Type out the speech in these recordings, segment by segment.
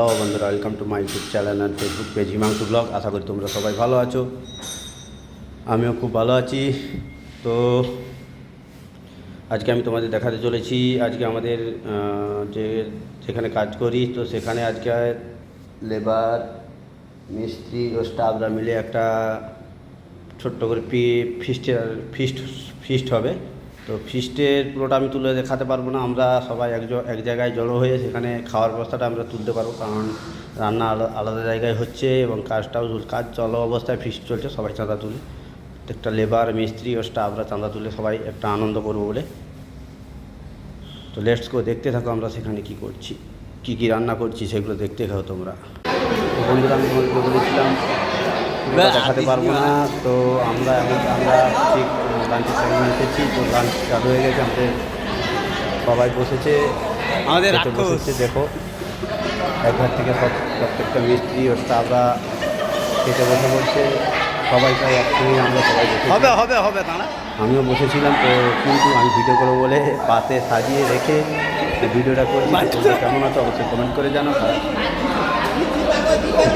Hello বন্ধুরা welcome to my YouTube channel and Facebook page Himanshu blog আশা করি তোমরা সবাই ভালো আছো। আমিও খুব ভালো আছি। তো আজকে আমি তোমাদের দেখাতে চলেছি। আজকে আমাদের যে যেখানে কাজ করি, তো সেখানে আজকে লেবার মিস্ত্রি ও স্টাফরা মিলে একটা ছোট্ট করে পি ফিস্টের ফিস্ট ফিস্ট হবে। তো ফিস্টের পুরোটা আমি তুলে দেখাতে পারব না। আমরা সবাই এক এক জায়গায় জড়ো হয়ে সেখানে খাওয়ার ব্যবস্থাটা আমরা তুলতে পারব। কারণ রান্না আলা- আলাদা জায়গায় হচ্ছে এবং কাজটাও কাজ চলো অবস্থায় ফিস্ট চলছে, সবাই চাঁদা তুলে। প্রত্যেকটা লেবার মিস্ত্রি ও স্টাফরা চাঁদা তুলে সবাই একটা আনন্দ করব বলে। তো লেটস গো দেখতে থাকো আমরা সেখানে কি করছি, কি কি রান্না করছি, সেগুলো দেখতে থাকো তোমরা। বন্ধুরা, আমি বলেছিলাম দেখাতে পারব না। তো আমরা এখন আমরা ঠিক লাঞ্চের টাইমে এসেছি তো লাঞ্চ চালু হয়ে গেছে আমাদের সবাই বসেছে। আমাদের বসেছে দেখো। একবার থেকে সব প্রত্যেকটা মিস্ত্রি ও স্টাফরা খেতে বসে বলছে সবাই প্রায় একসঙ্গে আমরা সবাই বসে হবে হবে হবে দাঁড়া। আমিও বসেছিলাম তো কিন্তু আমি ভিডিও করব বলে পাতে সাজিয়ে রেখে ভিডিওটা করছি কেমন আছো অবশ্যই কমেন্ট করে জানো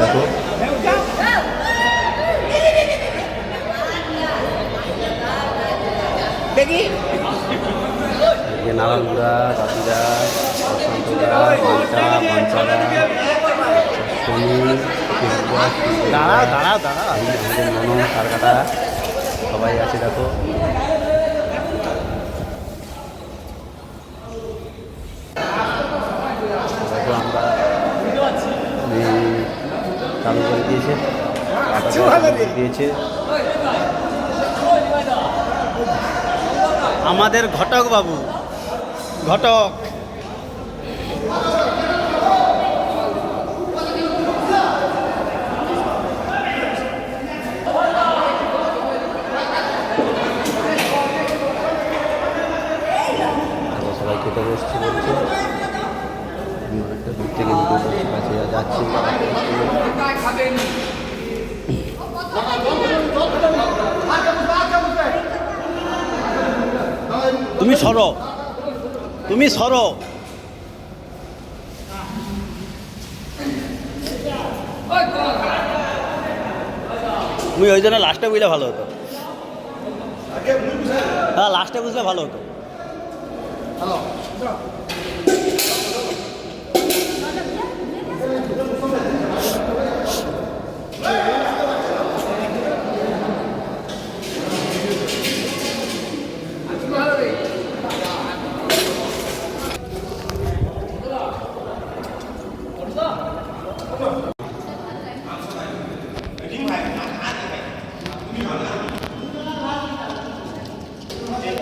দেখো দেখি এই যে নারায়ণগুড়া বাপিদা বসন্তদা ঘণ্টা এই আমাদের মনো কারকাটা সবাই আছে দেখো। আমরা চালু করে দিয়েছে। আমাদের ঘটক বাবু ঘটক। সবাই বসছি দূর থেকে যাচ্ছি সরো। তুমি সরো। তুমি ওই জন্য লাস্টে বুঝলে ভালো হতো। হ্যাঁ লাস্টে বুঝলে ভালো হতো।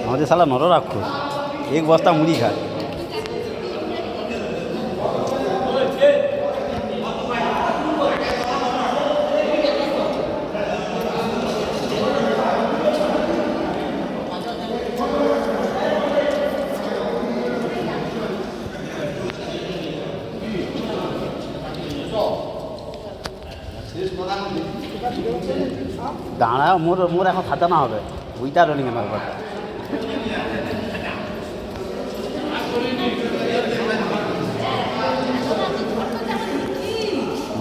আমাদের শালা নর রাক্ষস। এক বস্তা মুড়ি খায় দাঁড়া, মোর মোর এখন খাতা না হবে। বুঝতে পারি কেন ব্যাপারটা।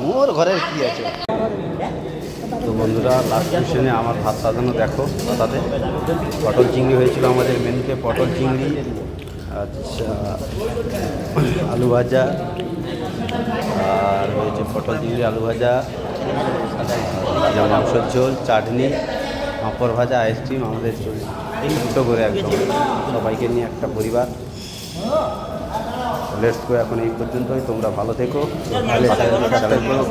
মোর ঘরের কি আছে? তো বন্ধুরা লাস্ট কোশ্চেনে আমার ভাত সাজানো, দেখো তাতে পটল চিংড়ি হয়েছিল আমাদের মেনুতে পটল চিংড়ি আচ্ছা আলু ভাজা আর হয়েছে পটল চিংড়ি আলু ভাজা মাংসর ঝোল চাটনি পাঁপড় ভাজা আইসক্রিম আমাদের চলে। এই দুটো করে একদম। সবাইকে নিয়ে একটা পরিবার। লেটস গো এখন এই পর্যন্তই। তোমরা ভালো থেকো। করো